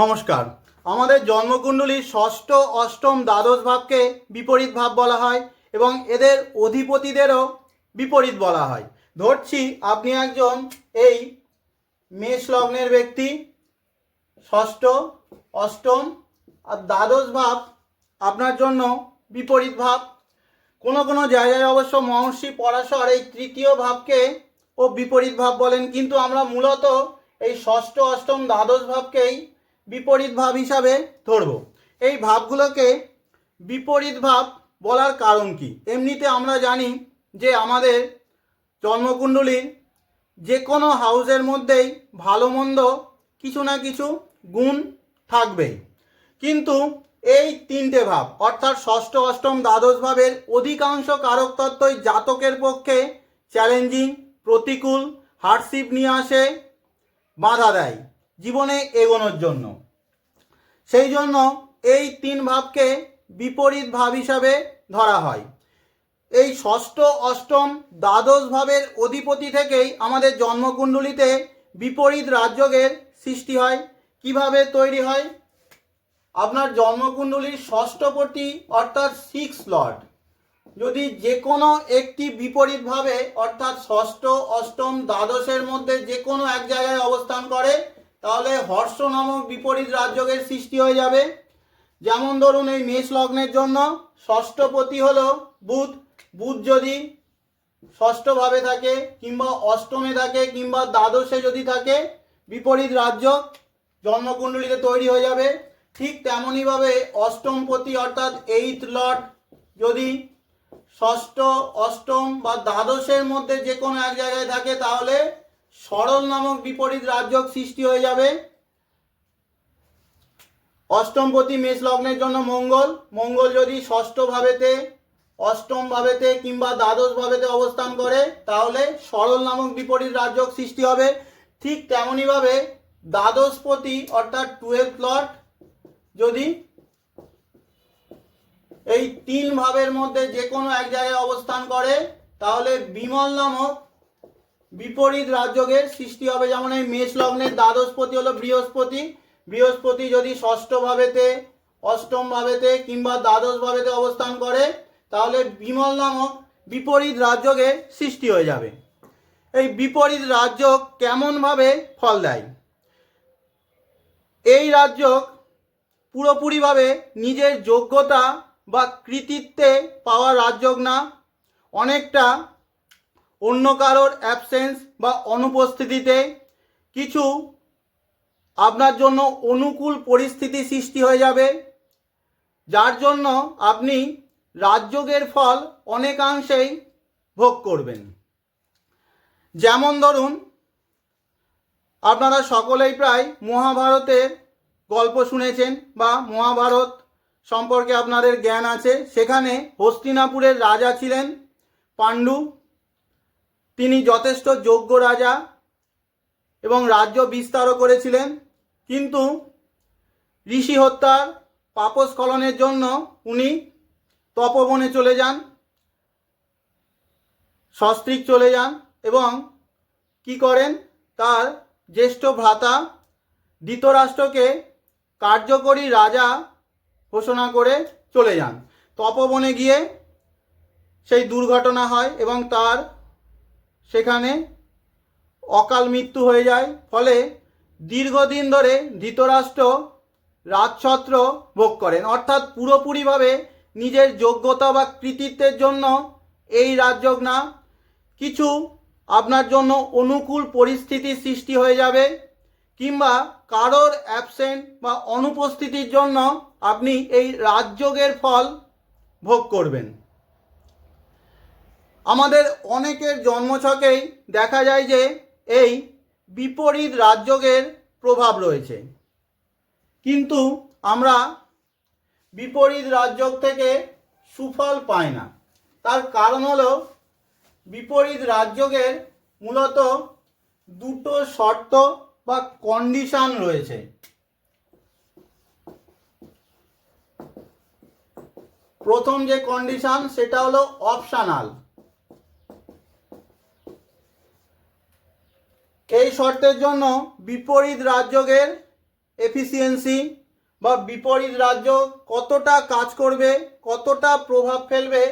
নমস্কার। আমাদের জন্মকুণ্ডলীর ষষ্ঠ, অষ্টম দ্বাদশ ভাবকে বিপরীত ভাব বলা হয় এবং এদের অধিপতিদেরও বিপরীত বলা হয়। ধরছি আপনি একজন এই মেষ লগ্নের ব্যক্তি, ষষ্ঠ, অষ্টম আর দ্বাদশ ভাব আপনার জন্য বিপরীত ভাব। কোনো কোনো জায়গায় অবশ্য মহর্ষি পরাশর এই তৃতীয় ভাবকে ও বিপরীত ভাব বলেন, কিন্তু আমরা মূলত এই ষষ্ঠ, অষ্টম, দ্বাদশ ভাবকেই বিপরীত ভাব হিসাবে ধরব। এই ভাবগুলোকে বিপরীত ভাব বলার কারণ কি? এমনিতে আমরা জানি যে আমাদের জন্মকুণ্ডলীর যে কোনো হাউসের মধ্যেই ভালো মন্দ কিছু না কিছু গুণ থাকবেই। কিন্তু এই তিনটে ভাব, অর্থাৎ ষষ্ঠ, অষ্টম, দ্বাদশ ভাবের অধিকাংশ কারক তত্ত্বই জাতকের পক্ষে চ্যালেঞ্জিং প্রতিকূল হার্ডশিপ নিয়ে আসে, বাধা দেয় জীবনে এগোনোর জন্য। সেই জন্য এই তিন ভাবকে বিপরীত ভাব হিসাবে ধরা হয়। এই ষষ্ঠ, অষ্টম, দ্বাদশ ভাবের অধিপতি থেকেই আমাদের জন্মকুণ্ডলিতে বিপরীত রাজযোগের সৃষ্টি হয়। কীভাবে তৈরি হয়? আপনার জন্মকুণ্ডলীর ষষ্ঠপতি অর্থাৎ সিক্স লর্ড যদি যে কোনো একটি বিপরীতভাবে অর্থাৎ ষষ্ঠ, অষ্টম, দ্বাদশের মধ্যে যে কোনো এক জায়গায় অবস্থান করে তাহলে হর্ষ নামক বিপরীত রাজযোগের সৃষ্টি হয়ে যাবে। যেমন ধরুন এই মেষ লগ্নের জন্য ষষ্ঠপতি হলো বুধ। বুধ যদি ষষ্ঠভাবে থাকে কিংবা অষ্টমে থাকে কিংবা দ্বাদশে যদি থাকে, বিপরীত রাজ্য জন্মকুণ্ডলীতে তৈরি হয়ে যাবে। ঠিক তেমনইভাবে অষ্টমপতি অর্থাৎ এইথ লর্ড যদি ষষ্ঠ, অষ্টম বা দ্বাদশের মধ্যে যে কোনো এক জায়গায় থাকে, তাহলে সরল নামক বিপরীত রাজযোগ সৃষ্টি হয়ে যাবে। অষ্টমপতি মেষ লগ্নের জন্য মঙ্গল। মঙ্গল যদি ষষ্ঠ ভাবেতে, অষ্টম ভাবেতে কিংবা দ্বাদশ ভাবেতে অবস্থান করে, তাহলে সরল নামক বিপরীত রাজযোগ সৃষ্টি হবে। ঠিক তেমনইভাবে দ্বাদশপতি অর্থাৎ টুয়েলভ লট যদি এই তিন ভাবের মধ্যে যে কোনো এক জায়গায় অবস্থান করে, তাহলে বিমল নামক বিপরীত রাজযোগের সৃষ্টি হবে। যেমন এই মেষ লগ্নের দ্বাদশপতি হলো বৃহস্পতি। বৃহস্পতি যদি ষষ্ঠ ভাবেতে, অষ্টম ভাবেতে কিংবা দ্বাদশ ভাবেতে অবস্থান করে, তাহলে বিমল নামক বিপরীত রাজযোগের সৃষ্টি হয়ে যাবে। এই বিপরীত রাজযোগ কেমনভাবে ফল দেয়? এই রাজযোগ পুরোপুরিভাবে নিজের যোগ্যতা বা কৃতিত্বে পাওয়া রাজযোগ না, অনেকটা অন্য কারোর অ্যাবসেন্স বা অনুপস্থিতিতে কিছু আপনার জন্য অনুকূল পরিস্থিতি সৃষ্টি হয়ে যাবে, যার জন্য আপনি রাজযোগের ফল অনেকাংশেই ভোগ করবেন। যেমন ধরুন, আপনারা সকলেই প্রায় মহাভারতের গল্প শুনেছেন বা মহাভারত সম্পর্কে আপনাদের জ্ঞান আছে। সেখানে হস্তিনাপুরের রাজা ছিলেন পাণ্ডু। তিনি যথেষ্ট যোগ্য রাজা এবং রাজ্য বিস্তারও করেছিলেন। কিন্তু ঋষি হত্যার পাপস্খলনের জন্য উনি তপবনে চলে যান, সস্ত্রীক চলে যান এবং কি করেন? তার জ্যেষ্ঠ ভ্রাতা ধৃতরাষ্ট্রকে কার্যকরী রাজা ঘোষণা করে চলে যান। তপবনে গিয়ে সেই দুর্ঘটনা হয় এবং তার অকাল মৃত্যু হয়ে যায়। ফলে দীর্ঘদিন ধরে ধৃতরাষ্ট্র রাজছত্র ভোগ করেন। অর্থাৎ পুরোপুরিভাবে নিজের যোগ্যতা বা কৃতিত্বের জন্য এই রাজযোগ না কিছু আপনার জন্য অনুকূল পরিস্থিতির সৃষ্টি হয়ে যাবে কিংবা কারোর অ্যাবসেন্ট বা অনুপস্থিতির জন্য আপনি এই রাজযোগের ফল ভোগ করবেন। আমাদের অনেকের জন্মছকেই দেখা যায় যে এই বিপরীত রাজযোগের প্রভাব রয়েছে। কিন্তু আমরা বিপরীত রাজযোগ থেকে সুফল পাই না। তার কারণ হলো বিপরীত রাজযোগের মূলত দুটো শর্ত বা কন্ডিশন রয়েছে। প্রথম যে কন্ডিশন সেটা হলো অপশনাল এই শর্তের জন্য বিপরীত রাজ্যের এফিসিয়েন্সি বা বিপরীত রাজ্য কতটা কাজ করবে, কতটা প্রভাব ফেলবে,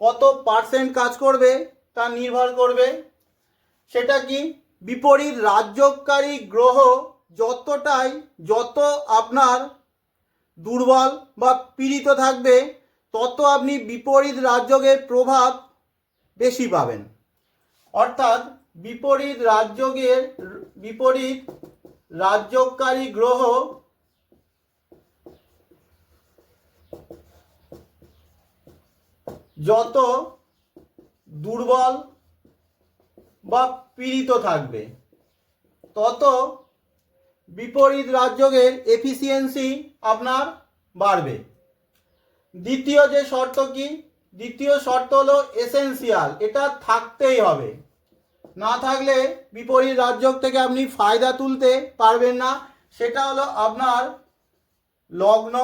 কত পার্সেন্ট কাজ করবে তা নির্ভর করবে। সেটা কি বিপরীত রাজ্যকারী গ্রহ যতটাই যত আপনার দুর্বল বা পীড়িত থাকবে, তত আপনি বিপরীত রাজ্যের প্রভাব বেশি পাবেন। অর্থাৎ বিপরীত রাজ্যের বিপরীত রাজ্যকারী গ্রহ যত দুর্বল বা পীড়িত থাকবে, তত বিপরীত রাজ্যের এফিসিয়েন্সি আপনার বাড়বে। দ্বিতীয় যে শর্ত কি? দ্বিতীয় শর্ত হলো এসেন্সিয়াল এটা থাকতেই হবে। না থাকলে বিপরীত রাজ্য থেকে আপনি ফায়দা তুলতে পারবেন না। সেটা হলো আপনার লগ্ন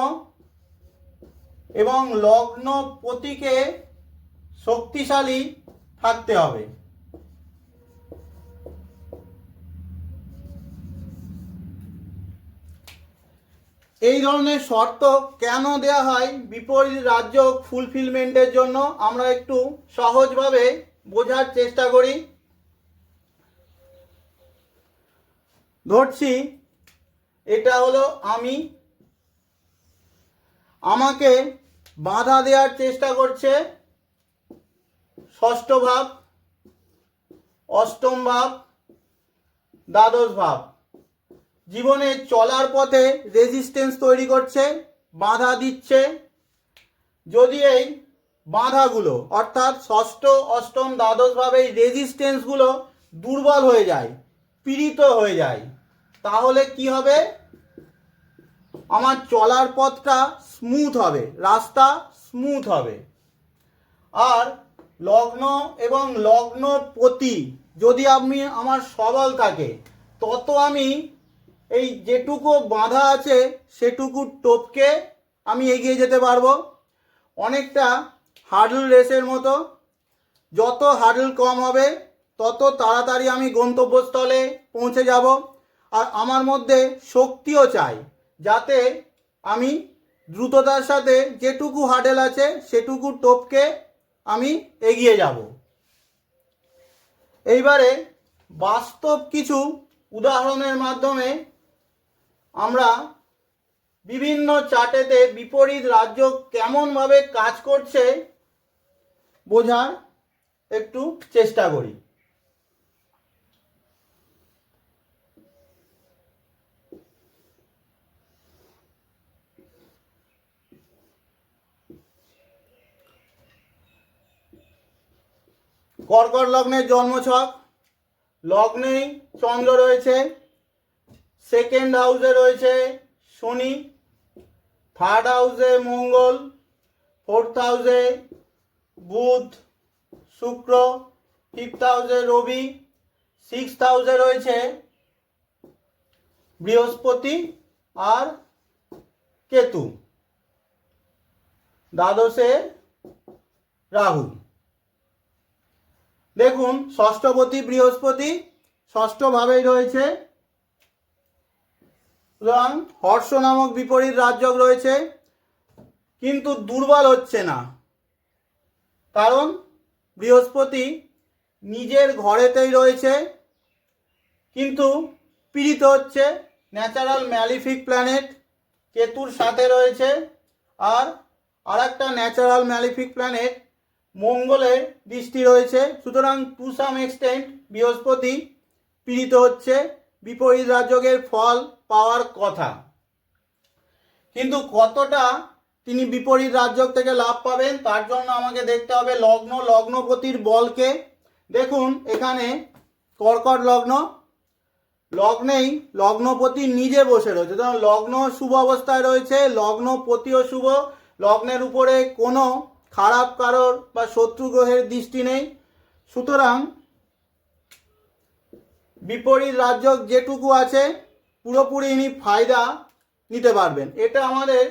এবং লগ্ন প্রতীকে শক্তিশালী থাকতে হবে। এই ধরনের শর্ত কেন দেয়া হয় বিপরীত রাজ্য ফুলফিলমেন্টের জন্য? আমরা একটু সহজভাবে বোঝার চেষ্টা করি। ধরছি, এটা হলো আমি। আমাকে বাধা দেওয়ার চেষ্টা করছে ষষ্ঠ ভাব, অষ্টম ভাব, দ্বাদশ ভাব। জীবনে চলার পথে রেজিস্ট্যান্স তৈরি করছে, বাধা দিচ্ছে। যদি এই বাধাগুলো, অর্থাৎ ষষ্ঠ, অষ্টম, দ্বাদশ ভাবে এই রেজিস্ট্যান্সগুলো দুর্বল হয়ে যায়, পীড়িত হয়ে যায় তাহলে কি হবে? আমার চলার পথটা স্মুথ হবে, রাস্তা স্মুথ হবে। আর লগ্ন এবং লগ্ন প্রতি যদি আপনি আমার সবল থাকে, তত আমি এই যেটুকু বাধা আছে, সেটুকু টপকে আমি এগিয়ে যেতে পারব। অনেকটা হার্ডল রেসের মতো, যত হার্ডল কম হবে, তত তাড়াতাড়ি আমি গন্তব্যস্থলে পৌঁছে যাব। আমার মধ্যে শক্তিও চাই, যাতে আমি দ্রুততার সাথে যেটুকু হার্ডেল আছে সেটুকু টপকে আমি এগিয়ে যাব। এইবারে বাস্তব কিছু উদাহরণের মাধ্যমে আমরা বিভিন্ন চার্টেতে বিপরীত রাজ্য কেমনভাবে কাজ করছে বোঝার একটু চেষ্টা করি। কর্কট লগ্নের জন্মছক। লগ্নেই চন্দ্র রয়েছে। সেকেন্ড হাউসে রয়েছে শনি। থার্ড হাউসে মঙ্গল। ফোর্থ হাউসে বুধ, শুক্র ফিফথ হাউসে রবি। সিক্স হাউসে রয়েছে বৃহস্পতি আর কেতু। দ্বাদশে রাহু। দেখুন, ষষ্ঠপতি, বৃহস্পতি ষষ্ঠভাবেই রয়েছে। সুতরাং হর্ষ নামক বিপরীত রাজ্যক রয়েছে, কিন্তু দুর্বল হচ্ছে না। কারণ বৃহস্পতি নিজের ঘরেতেই রয়েছে, কিন্তু পীড়িত হচ্ছে ন্যাচারাল ম্যালিফিক প্ল্যানেট, কেতুর সাথে রয়েছে, আর আরেকটা ন্যাচারাল ম্যালিফিক প্ল্যানেট মঙ্গলের দৃষ্টি রয়েছে, সুতরাং টু সাম এক্সটেন্ট বৃহস্পতি পীড়িত হচ্ছে, বিপরীত রাজযোগের ফল পাওয়ার কথা। কিন্তু কতটা তিনি বিপরীত রাজযোগ থেকে লাভ পাবেন, তার জন্য আমাকে দেখতে হবে লগ্ন, লগ্নপতির বলকে। দেখুন, এখানে কর্কট লগ্ন, লগ্নেই লগ্নপতি নিজে বসে রয়েছে। লগ্ন শুভ অবস্থায় রয়েছে, লগ্নপতিও শুভ, লগ্নের উপরে কোনো খারাপ কারোর বা শত্রু গ্রহের দৃষ্টি নেই। সুতরাং বিপরীত রাজ্য যেটুকু আছে, পুরোপুরি ইনি ফায়দা নিতে পারবেন। এটা আমাদের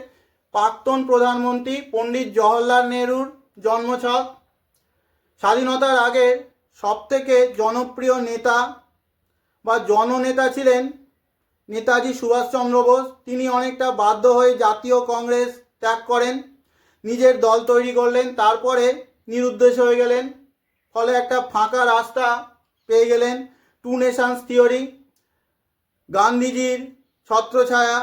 প্রাক্তন প্রধানমন্ত্রী পণ্ডিত জওহরলাল নেহরুর জন্মছক। স্বাধীনতার আগে সবথেকে জনপ্রিয় নেতা বা জননেতা ছিলেন নেতাজি সুভাষচন্দ্র বোস। তিনি অনেকটা বাধ্য হয়ে জাতীয় কংগ্রেস ত্যাগ করেন। নিজের দল তৈরি করলেন, তারপরে নিরুদ্দেশ হয়ে গেলেন। ফলে একটা ফাঁকা রাস্তা পেয়ে গেলেন টু নেশনস থিওরি। গান্ধীজির ছত্রছায়া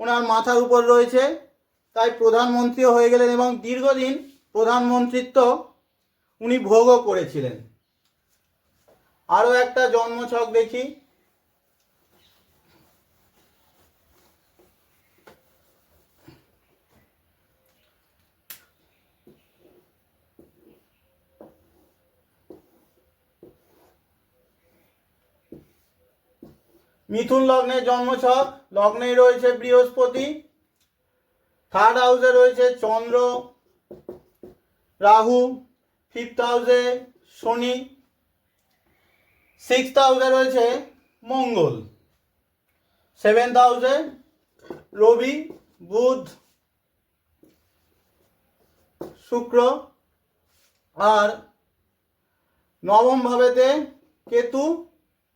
ওনার মাথার উপর রয়েছে, তাই প্রধানমন্ত্রীও হয়ে গেলেন এবং দীর্ঘদিন প্রধানমন্ত্রিত্ব উনি ভোগও করেছিলেন। আরও একটা জন্মছক দেখি মিথুন লগ্নের জন্মছক, লগ্নেই রয়েছে বৃহস্পতি থার্ড হাউসে রয়েছে চন্দ্র, রাহু ফিফথ হাউসে শনি সিক্সথ হাউসে রয়েছে মঙ্গল সেভেন্থ হাউসে রবি, বুধ, শুক্র, আর নবম ভাবেতে কেতু,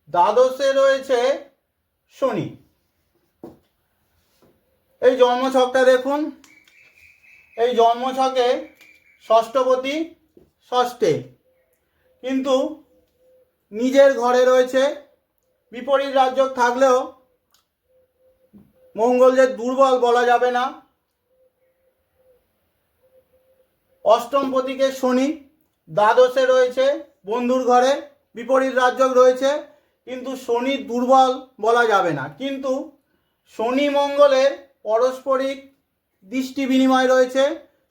দ্বাদশে রয়েছে শনি। এই জন্মছকটা দেখুন। এই জন্মছকে ষষ্ঠপতি ষষ্ঠে। কিন্তু নিজের ঘরে রয়েছে বিপরীত রাজ্য থাকলেও মঙ্গল যে দুর্বল বলা যাবে না। অষ্টম পতিকে শনি, দ্বাদশে রয়েছে বন্ধুর ঘরে, বিপরীত রাজ্য রয়েছে কিন্তু শনি দুর্বল বলা যাবে না। কিন্তু শনি মঙ্গলের পারস্পরিক দৃষ্টি বিনিময় রয়েছে।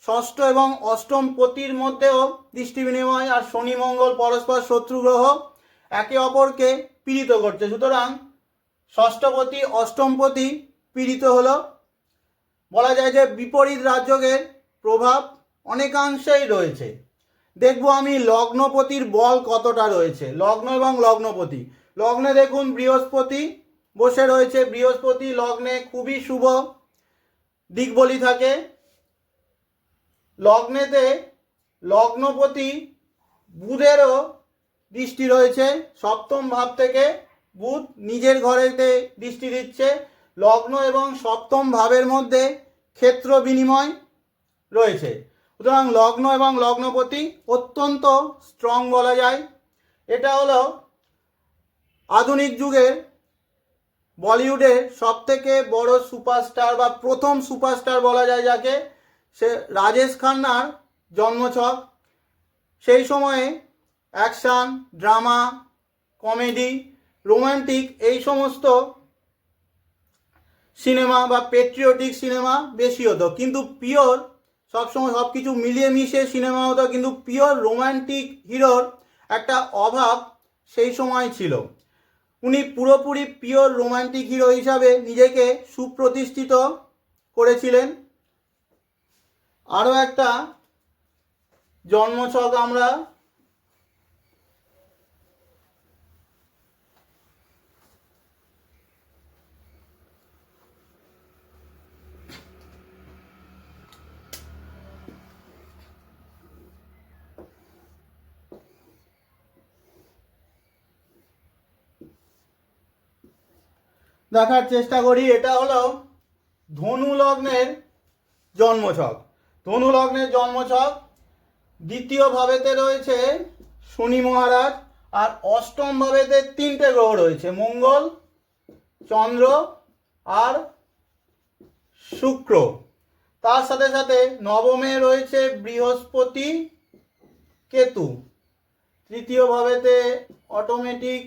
ষষ্ঠ এবং অষ্টম পতির মধ্যেও দৃষ্টি বিনিময় আর শনি মঙ্গল পরস্পর শত্রু গ্রহ একে অপরকে পীড়িত করছে। সুতরাং ষষ্ঠপতি অষ্টমপতি পীড়িত হল। বলা যায় যে বিপরীত রাজ্যকের প্রভাব অনেকাংশেই রয়েছে। দেখব আমি লগ্নপতির বল কতটা রয়েছে। লগ্ন এবং লগ্নপতি। লগ্নে দেখুন বৃহস্পতি বসে রয়েছে। বৃহস্পতি লগ্নে খুবই শুভ দিকবলি থাকে। লগ্নেতে লগ্নপতি বুধেরও দৃষ্টি রয়েছে। সপ্তম ভাব থেকে বুধ নিজের ঘরেতে দৃষ্টি দিচ্ছে। লগ্ন এবং সপ্তম ভাবের মধ্যে ক্ষেত্র বিনিময় রয়েছে। সুতরাং লগ্ন এবং লগ্নপতি অত্যন্ত স্ট্রং বলা যায়। এটা হলো আধুনিক যুগের বলিউডের সব থেকে বড় সুপারস্টার বা প্রথম সুপারস্টার বলা যায় যাকে, সে রাজেশ খান্নার জন্মছক। সেই সময়ে অ্যাকশান, ড্রামা, কমেডি, রোমান্টিক এই সমস্ত সিনেমা বা পেট্রিয়টিক সিনেমা বেশি হতো। কিন্তু পিওর সবসময় সব কিছু মিলিয়ে মিশিয়ে সিনেমা হতো, কিন্তু পিওর রোমান্টিক হিরোর একটা অভাব সেই সময় ছিল। উনি পুরোপুরি পিওর রোমান্টিক হিরো হিসাবে নিজেকে সুপ্রতিষ্ঠিত করেছিলেন। আরও একটা জন্মছক আমরা দেখার চেষ্টা করি, এটা হলো ধনু লগ্নের জন্মছক। ধনু লগ্নের জন্মছক দ্বিতীয় ভাবেতে রয়েছে শনি মহারাজ, আর অষ্টম ভাবেতে তিনটে গ্রহ রয়েছে, মঙ্গল, চন্দ্র আর শুক্র। তার সাথে সাথে নবমে রয়েছে বৃহস্পতি কেতু। তৃতীয় ভাবেতে অটোমেটিক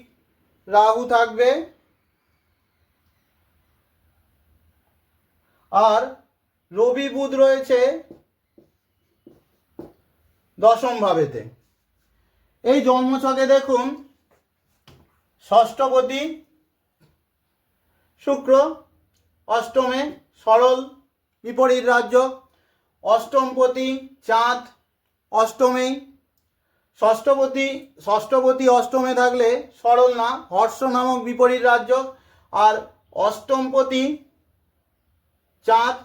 রাহু থাকবে। আর রবি বুধ রয়েছে দশম ভাবেতে। এই জন্মছকে দেখুন, ষষ্ঠপতি, শুক্র, অষ্টমে সরল, বিপরীত রাজ্য, অষ্টমপতি চাঁদ অষ্টমেই ষষ্ঠপতি ষষ্ঠপতি অষ্টমে থাকলে সরল না, হর্ষ নামক বিপরীত রাজ্য, আর অষ্টমপতি চাঁদ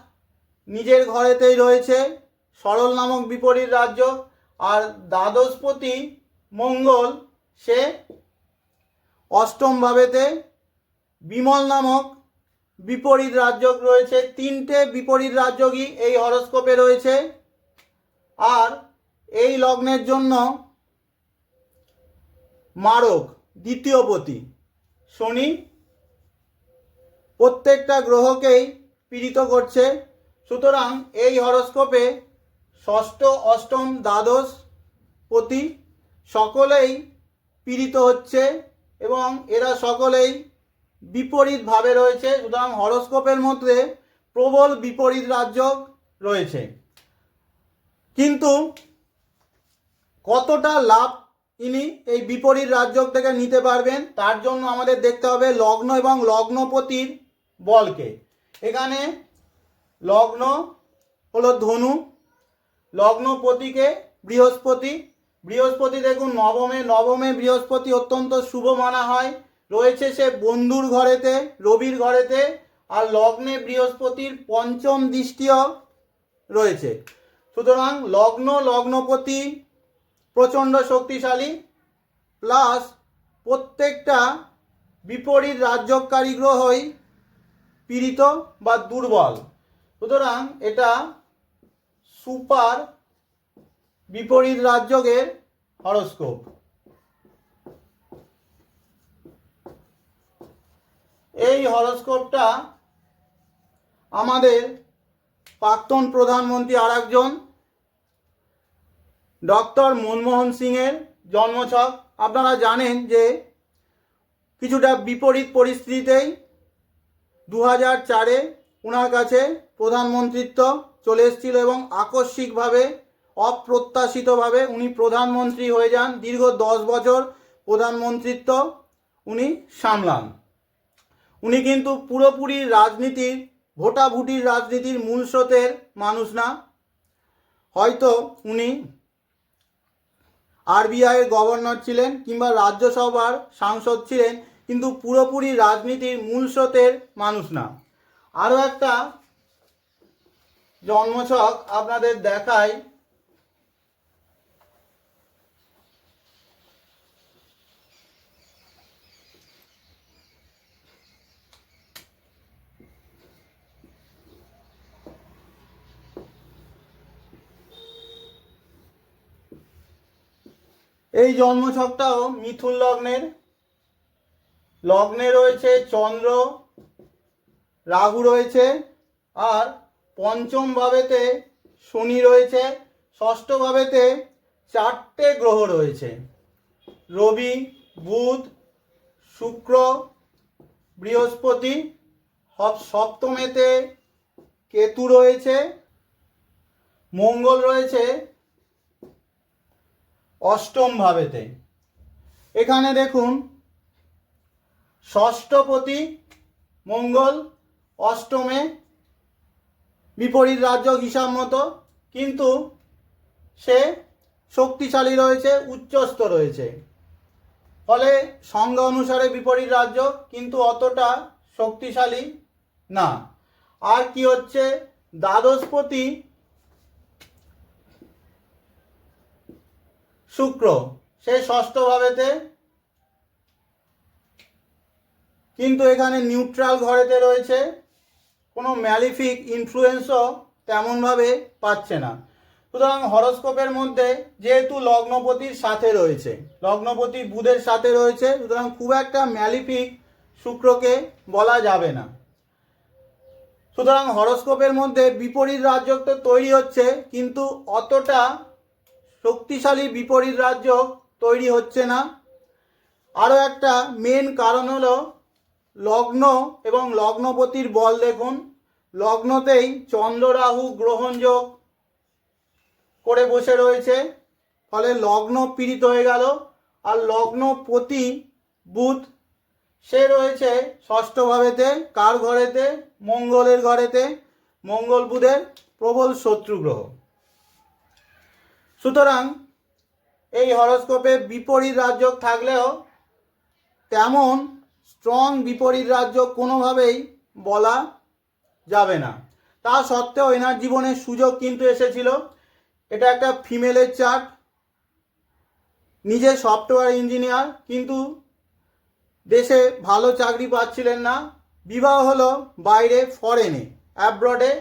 নিজের ঘরেতেই রয়েছে, সরল নামক বিপরীত রাজ্য, আর দ্বাদশপতি মঙ্গল, সে অষ্টম ভাবেতে বিমল নামক বিপরীত রাজযোগ রয়েছে। তিনটে বিপরীত রাজযোগই এই হরস্কোপে রয়েছে। আর এই লগ্নের জন্য মারক দ্বিতীয় পতি শনি প্রত্যেকটা গ্রহকেই পীড়িত করছে। সুতরাং এই হরস্কোপে ষষ্ঠ, অষ্টম, দ্বাদশ পতি সকলেই পীড়িত হচ্ছে এবং এরা সকলেই বিপরীতভাবে রয়েছে। সুতরাং হরস্কোপের মধ্যে প্রবল বিপরীত রাজ্য রয়েছে। কিন্তু কতটা লাভ ইনি এই বিপরীত রাজ্য থেকে নিতে পারবেন, তার জন্য আমাদের দেখতে হবে লগ্ন এবং লগ্নপতির বলকে। এখানে লগ্ন হলো ধনু। লগ্নপতিকে বৃহস্পতি। বৃহস্পতি দেখুন, নবমে নবমে বৃহস্পতি অত্যন্ত শুভ মানা হয়। রয়েছে সে বন্ধুর ঘরেতে, রবির ঘরেতে, আর লগ্নে বৃহস্পতির পঞ্চম দৃষ্টিও রয়েছে। সুতরাং লগ্ন, লগ্নপতি প্রচণ্ড শক্তিশালী, প্লাস প্রত্যেকটা বিপরীত রাজ্যকারী গ্রহই পীড়িত বা দুর্বল। সুতরাং এটা সুপার বিপরীত রাজ্যকের হরস্কোপ। এই হরস্কোপটা আমাদের প্রাক্তন প্রধানমন্ত্রী আর একজন ডক্টর মনমোহন সিংয়ের জন্মছক। আপনারা জানেন যে কিছুটা বিপরীত পরিস্থিতিতেই দু হাজার চারে ওনার কাছে প্রধানমন্ত্রিত্ব চলে এসেছিল এবং আকস্মিকভাবে, অপ্রত্যাশিতভাবে উনি প্রধানমন্ত্রী হয়ে যান। দীর্ঘ দশ বছর প্রধানমন্ত্রিত্ব উনি সামলান। উনি কিন্তু পুরোপুরি রাজনীতির, ভোটাভুটির রাজনীতির মূল স্রোতের মানুষ না। হয়তো উনি আরবিআইয়ের গভর্নর ছিলেন কিংবা রাজ্যসভার সাংসদ ছিলেন। কিন্তু পুরোপুরি রাজনীতির মূল স্রোতের মানুষ না। আরও একটা জন্মছক আপনাদের দেখায় এই জন্মছকটাও মিথুন লগ্নের লগ্নে রয়েছে চন্দ্র, রাহু রয়েছে, আর পঞ্চম ভাবেতে শনি রয়েছে, ষষ্ঠ ভাবেতে চারটে গ্রহ রয়েছে। রবি, বুধ, শুক্র, বৃহস্পতি সপ- সপ্তমেতে কেতু রয়েছে, মঙ্গল রয়েছে, অষ্টম ভাবেতে। এখানে দেখুন ষষ্ঠপতি মঙ্গল, অষ্টমে বিপরীত রাজ্য হিসাব মতো কিন্তু সে শক্তিশালী রয়েছে, উচ্চস্থ রয়েছে। ফলে সংজ্ঞা অনুসারে বিপরীত রাজ্য, কিন্তু অতটা শক্তিশালী না। আর কি হচ্ছে? দ্বাদশপতি শুক্র, সে ষষ্ঠ ভাবেতে কিন্তু এখানে নিউট্রাল ঘরেতে রয়েছে। কোনো ম্যালিফিক ইনফ্লুয়েন্সও তেমনভাবে পাচ্ছে না। সুতরাং হরস্কোপের মধ্যে যেহেতু লগ্নপতির সাথে রয়েছে, লগ্নপতি বুধের সাথে রয়েছে, সুতরাং খুব একটা ম্যালিফিক শুক্রকে বলা যাবে না। সুতরাং হরস্কোপের মধ্যে বিপরীত রাজ্য তো তৈরি হচ্ছে, কিন্তু অতটা শক্তিশালী বিপরীত রাজ্য তৈরি হচ্ছে না। আরও একটা মেন কারণ হলো লগ্ন এবং লগ্নপতির বল দেখুন। লগ্নতেই চন্দ্র রাহু গ্রহণযোগ করে বসে রয়েছে। ফলে লগ্ন পীড়িত হয়ে গেল। আর লগ্নপতি বুধ, সে রয়েছে ষষ্ঠ ভাবেতে, কার ঘরেতে? মঙ্গলের ঘরেতে। মঙ্গল বুধের প্রবল শত্রু গ্রহ। সুতরাং এই হরস্কোপে বিপরীত রাজ্য থাকলেও তেমন স্ট্রং বিপরীত রাজ্য কোনোভাবেই বলা যাবে না। তা সত্ত্বেও এনার জীবনে সুযোগ কিন্তু এসেছিল। এটা একটা ফিমেলের চার্ট। নিজে সফটওয়্যার ইঞ্জিনিয়ার, কিন্তু দেশে ভালো চাকরি পাচ্ছিলেন না। বিবাহ হলো বাইরে ফরেনে অ্যাব্রডে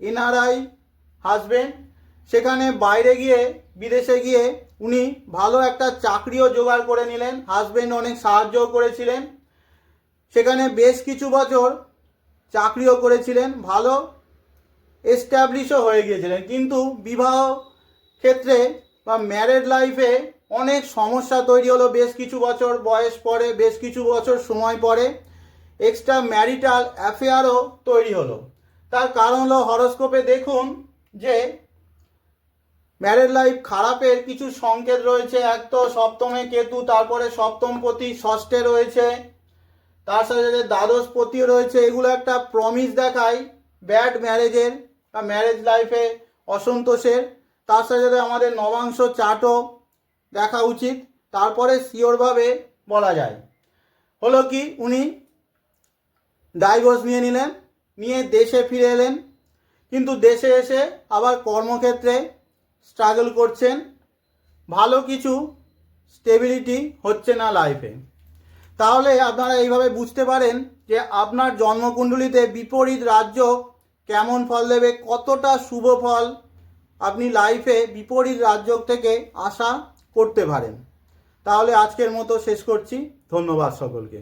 এনআরআই হাজবেন্ড সেখানে বাইরে গিয়ে বিদেশে গিয়ে উনি ভালো একটা চাকরিও জোগাড় করে নিলেন। হাজবেন্ড অনেক সাহায্যও করেছিলেন। সেখানে বেশ কিছু বছর চাকরিও করেছিলেন, ভালো এস্টাবলিশও হয়ে গিয়েছিলেন। কিন্তু বিবাহ ক্ষেত্রে বা ম্যারেড লাইফে অনেক সমস্যা তৈরি হলো। বেশ কিছু বছর বয়স পরে, বেশ কিছু বছর সময় পরে এক্সট্রা ম্যারিটাল অ্যাফেয়ারও তৈরি হলো। তার কারণ হলো হরস্কোপে দেখুন যে ম্যারেড লাইফ খারাপের কিছু সংকেত রয়েছে। এক তো সপ্তমে কেতু, তারপরে সপ্তম প্রতি ষষ্ঠে রয়েছে। তার সাথে দ্বাদশ পতিও রয়েছে। এগুলো একটা প্রমিস দেখায় ব্যাড ম্যারেজের বা ম্যারেজ লাইফে অসন্তোষের। তার সাথে সাথে আমাদের নবাংশ চার্টও দেখা উচিত। তারপরে শিওরভাবে বলা যায়। হলো কি, উনি ডাইভোর্স নিয়ে নিলেন, নিয়ে দেশে ফিরে এলেন। কিন্তু দেশে এসে আবার কর্মক্ষেত্রে স্ট্রাগল করছেন। ভালো কিছু স্টেবিলিটি হচ্ছে না লাইফে তাহলে আপনারা এইভাবে বুঝতে পারেন যে আপনার জন্মকুণ্ডলিতে বিপরীত রাজ্য কেমন ফল দেবে, কতটা শুভ ফল আপনি লাইফে বিপরীত রাজ্য থেকে আশা করতে পারেন। তাহলে আজকের মতো শেষ করছি। ধন্যবাদ সকলকে।